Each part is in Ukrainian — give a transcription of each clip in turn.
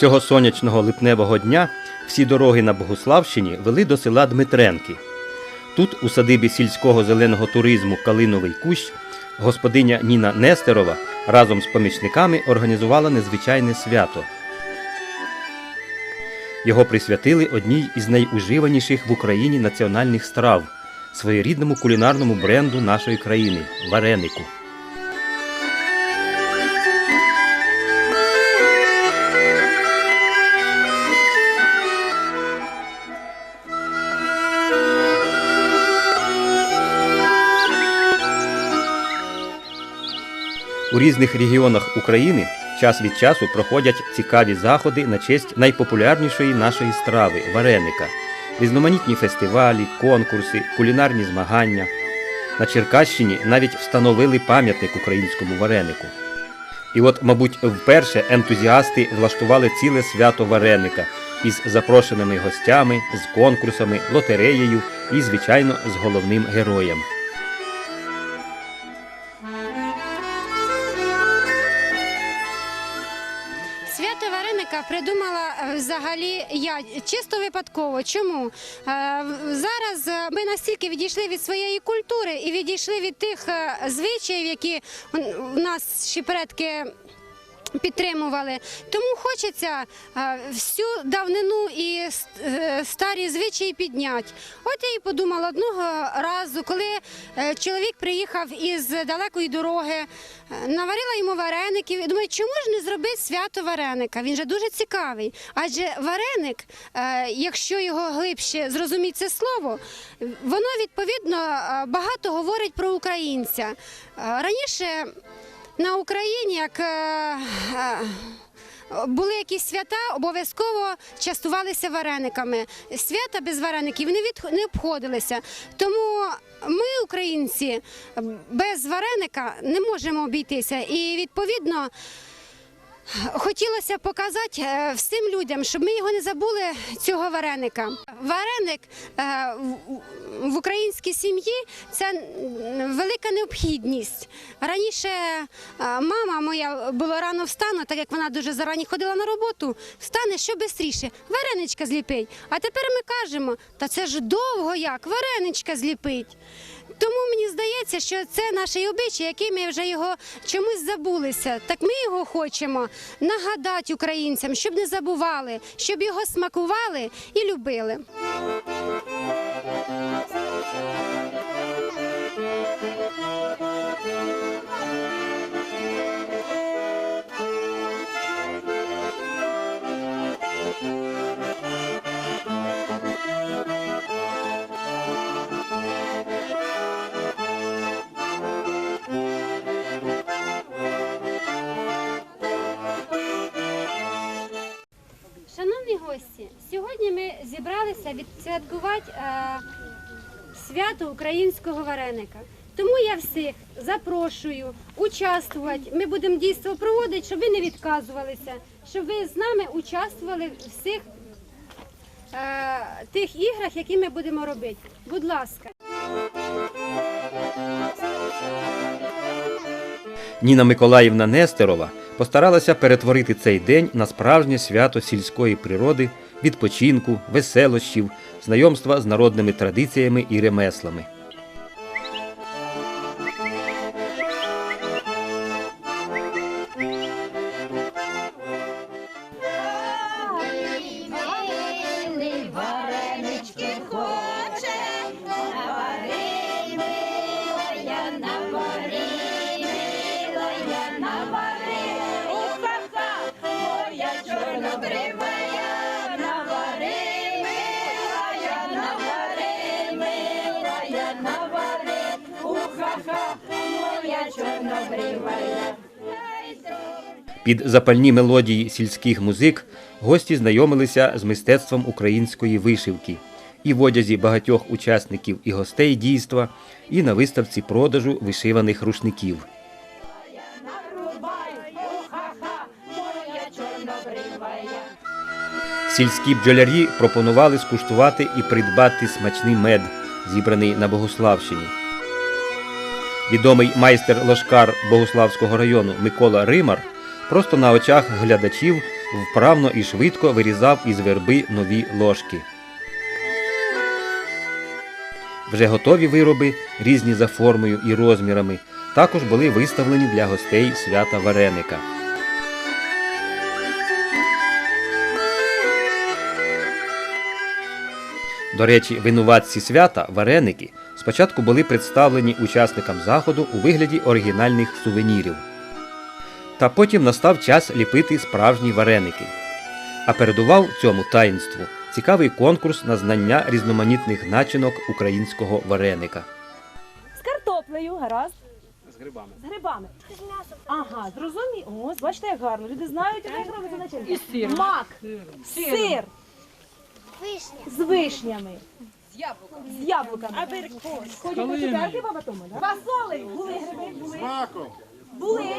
Цього сонячного липневого дня всі дороги на Богуславщині вели до села Дмитренки. Тут, у садибі сільського зеленого туризму Калиновий кущ, господиня Ніна Нестерова разом з помічниками організувала незвичайне свято. Його присвятили одній із найуживаніших в Україні національних страв своєрідному кулінарному бренду нашої країни варенику. У різних регіонах України час від часу проходять цікаві заходи на честь найпопулярнішої нашої страви вареника, різноманітні фестивалі, конкурси, кулінарні змагання. На Черкащині навіть встановили пам'ятник українському варенику. І от, мабуть, вперше ентузіасти влаштували ціле свято вареника із запрошеними гостями, з конкурсами, лотереєю і, звичайно, з головним героєм. Взагалі я чисто випадково. Чому? Е, Зараз е, ми настільки відійшли від своєї культури і відійшли від тих е, звичаїв, які у нас ще предки. Підтримували, тому хочеться е, всю давнину і е, старі звичаї підняти. От я і подумала одного разу, коли е, чоловік приїхав із далекої дороги, наварила йому вареників. І думаю, чому ж не зробити свято вареника? Він же дуже цікавий. Адже вареник, якщо його глибше зрозуміти це слово, воно відповідно багато говорить про українця. Раніше на Україні як. е, е, були якісь свята, обов'язково частувалися варениками. Свята без вареників не від не обходилися. Тому ми, українці, без вареника не можемо обійтися. І відповідно. Хотілося показати е, всім людям, щоб ми його не забули, цього вареника. Вареник е, в- українській сім'ї це велика необхідність. Раніше е, мама моя було рано встане, так як вона дуже зарані ходила на роботу, встане що швидше, вареничка зліпить. А тепер ми кажемо, та це ж довго як, вареничка зліпить. Тому мені здається, що це наше обичай, який ми вже його чомусь забулися. Так ми його хочемо нагадати українцям, щоб не забували, щоб його смакували і любили. Зібралися відсвяткувати е, свято українського вареника. Тому я всіх запрошую участвувати. Ми будемо дійство проводити, щоб ви не відказувалися, щоб ви з нами участвували в всіх е, тих іграх, які ми будемо робити. Будь ласка. Ніна Миколаївна Нестерова постаралася перетворити цей день на справжнє свято сільської природи, відпочинку, веселощів, знайомства з народними традиціями і ремеслами. Під запальні мелодії сільських музик гості знайомилися з мистецтвом української вишивки і в одязі багатьох учасників і гостей дійства, і на виставці продажу вишиваних рушників. Сільські бджолярі пропонували скуштувати і придбати смачний мед, зібраний на Богуславщині. Відомий майстер лошкар Богуславського району Микола Римар просто на очах глядачів вправно і швидко вирізав із верби нові ложки. Вже готові вироби, різні за формою і розмірами, також були виставлені для гостей свята вареника. До речі, винуватці свята, вареники, спочатку були представлені учасникам заходу у вигляді оригінальних сувенірів. Та потім настав час ліпити справжні вареники. А передував цьому таїнству цікавий конкурс на знання різноманітних начинок українського вареника. З картоплею, гаразд. З грибами. З грибами. Ага, зрозумів. Ось, бачите, як гарно. Люди знають, як робиться начинка. І сир. Мак. Сир. З вишнями. З яблуками. З яблуками. А Ходять по цукерки, баба Тома, да? Фасолею. Були гриби, були. Були.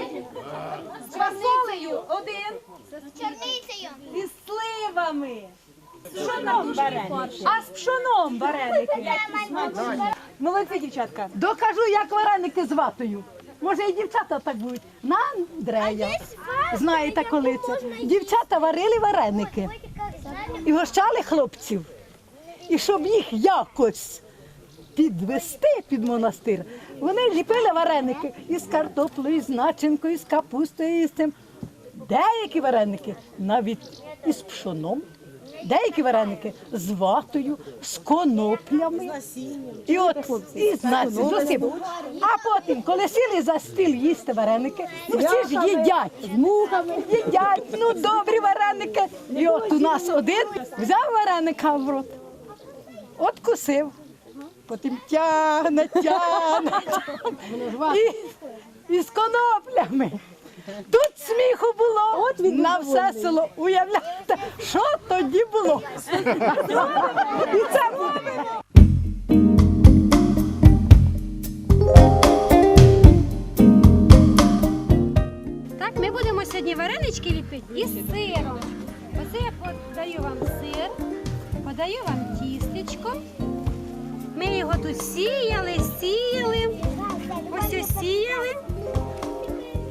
З фасолею один. З чорницею. І з сливами. З пшоном вареники. А з пшоном вареники. Молодці, дівчатка. Докажу, як вареники з ватою. Може, і дівчата так будуть. На Андрея. Знаєте, коли це? Дівчата варили вареники і гощали хлопців. І щоб їх якось підвести під монастир, вони ліпили вареники із картоплею, з начинкою, з капустою, і з цим. Деякі вареники навіть із пшоном, деякі вареники з ватою, з коноплями. І от і з насінням, з усім. А потім, коли сіли за стіл їсти вареники, ну всі ж їдять. Мухами їдять, ну добрі вареники. І от у нас один взяв вареника в рот, от кусив. Потім тягне, тягне, тягне. І, і з коноплями. Тут сміху було на все село. Уявляєте, що тоді було? І це буде. Так, ми будемо сьогодні варенички ліпити із сиром. Оце я подаю вам сир, подаю вам тістечко. Ми його тут сіяли, сіяли, ось ось сіяли.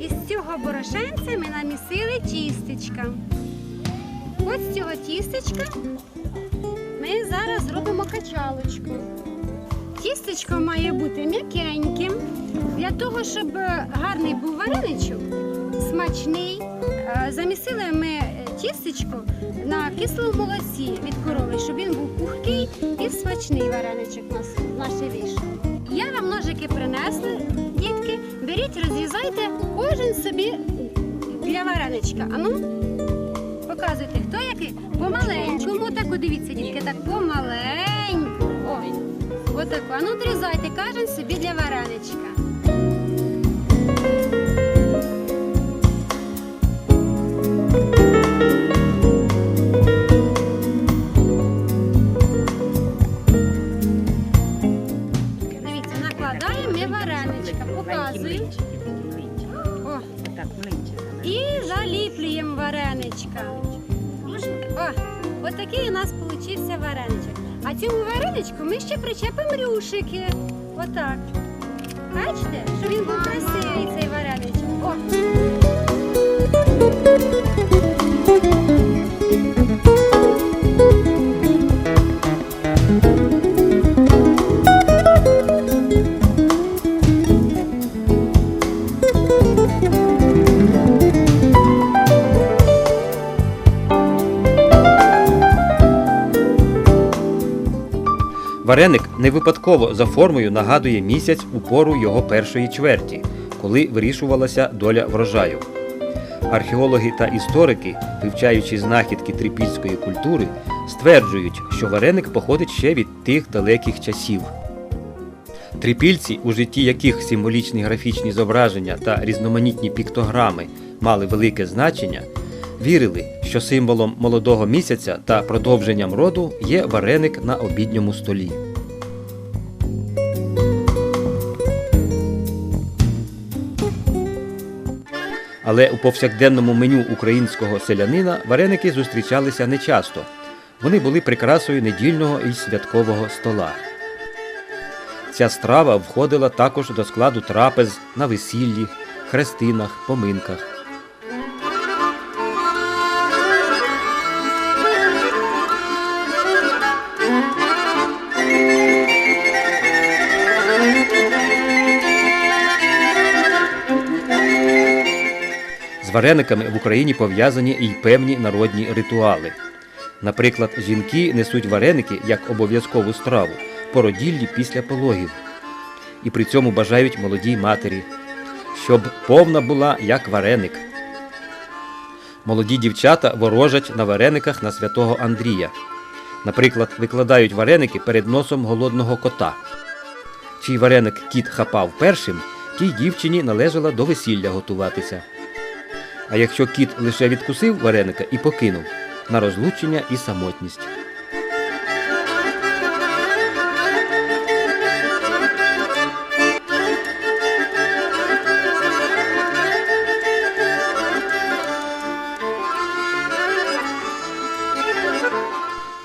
Із цього борошенця ми намісили тістечка. Ось з цього тістечка ми зараз зробимо качалочку. Тістечко має бути м'якеньким. Для того, щоб гарний був вареничок, смачний. е, Замісили ми тістечко на кислому молоці від корови, щоб він був пухкий і смачний вареничок у нас наш вийшов. Я вам ножики принесла, дітки. Беріть, розрізайте кожен собі для вареничка. Ану, показуйте, хто який. Помаленькому, так от дивіться, дітки, так помаленьку. О, отаку. Ану, дрізайте кожен собі для вареничка. Причепимо. Отак. Бачите, що він був красивий цей вареничок. Вареник не випадково за формою нагадує місяць у пору його першої чверті, коли вирішувалася доля врожаю. Археологи та історики, вивчаючи знахідки трипільської культури, стверджують, що вареник походить ще від тих далеких часів. Трипільці, у житті яких символічні графічні зображення та різноманітні піктограми мали велике значення, вірили, що символом молодого місяця та продовженням роду є вареник на обідньому столі. Але у повсякденному меню українського селянина вареники зустрічалися нечасто. Вони були прикрасою недільного і святкового стола. Ця страва входила також до складу трапез на весіллі, хрестинах, поминках. Варениками в Україні пов'язані і певні народні ритуали. Наприклад, жінки несуть вареники як обов'язкову страву породіллі після пологів. І при цьому бажають молодій матері, щоб повна була як вареник. Молоді дівчата ворожать на варениках на святого Андрія. Наприклад, викладають вареники перед носом голодного кота. Чий вареник кіт хапав першим, тій дівчині належало до весілля готуватися. А якщо кіт лише відкусив вареника і покинув на розлучення і самотність.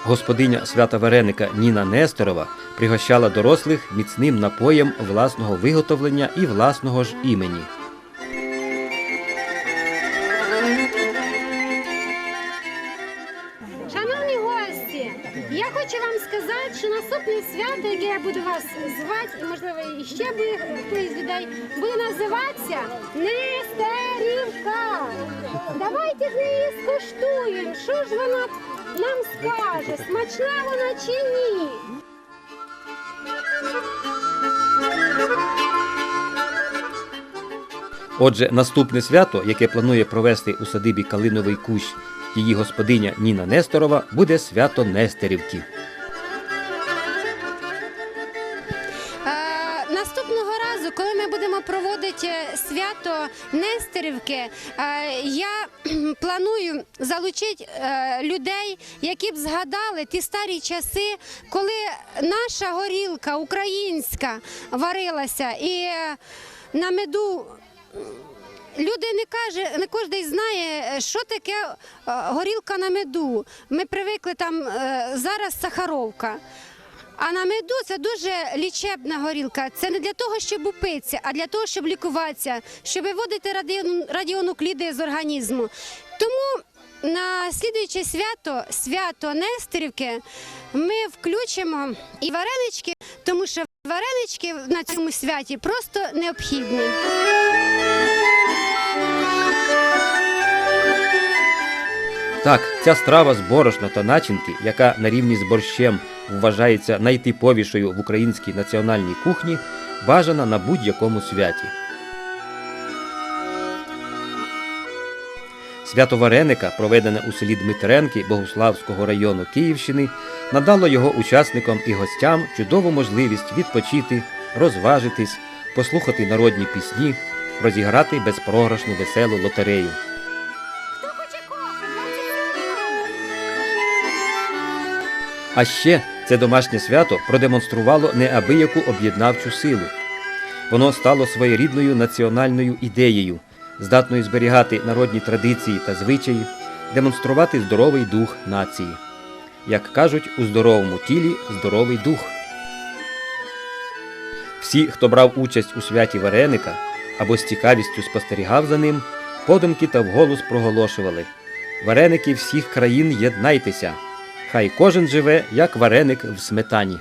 Господиня свята Вареника Ніна Несторова пригощала дорослих міцним напоєм власного виготовлення і власного ж імені. Давайте з неї скуштуємо. Що ж вона нам скаже? Смачна вона чи ні? Отже, наступне свято, яке планує провести у садибі Калиновий Кущ її господиня Ніна Несторова, буде свято Нестерівки. Свято Нестерівки, е, я планую залучити е, людей, які б згадали ті старі часи, коли наша горілка українська варилася і е, на меду. Люди не каже, не кожен знає, що таке горілка на меду. Ми привикли там зараз сахаровка. А на меду це дуже лічебна горілка. Це не для того, щоб упитися, а для того, щоб лікуватися, щоб виводити раді- радіонукліди з організму. Тому на слідуюче свято, свято Нестерівки, ми включимо і варенички, тому що варенички на цьому святі просто необхідні. Так, ця страва з борошна та начинки, яка на рівні з борщем вважається найтиповішою в українській національній кухні, бажана на будь-якому святі. Свято Вареника, проведене у селі Дмитренки Богуславського району Київщини, надало його учасникам і гостям чудову можливість відпочити, розважитись, послухати народні пісні, розіграти безпрограшну веселу лотерею. А ще це домашнє свято продемонструвало неабияку об'єднавчу силу. Воно стало своєрідною національною ідеєю, здатною зберігати народні традиції та звичаї, демонструвати здоровий дух нації. Як кажуть, у здоровому тілі здоровий дух. Всі, хто брав участь у святі Вареника або з цікавістю спостерігав за ним, подумки та вголос проголошували Вареники всіх країн єднайтеся! Хай кожен живе, як вареник в сметані.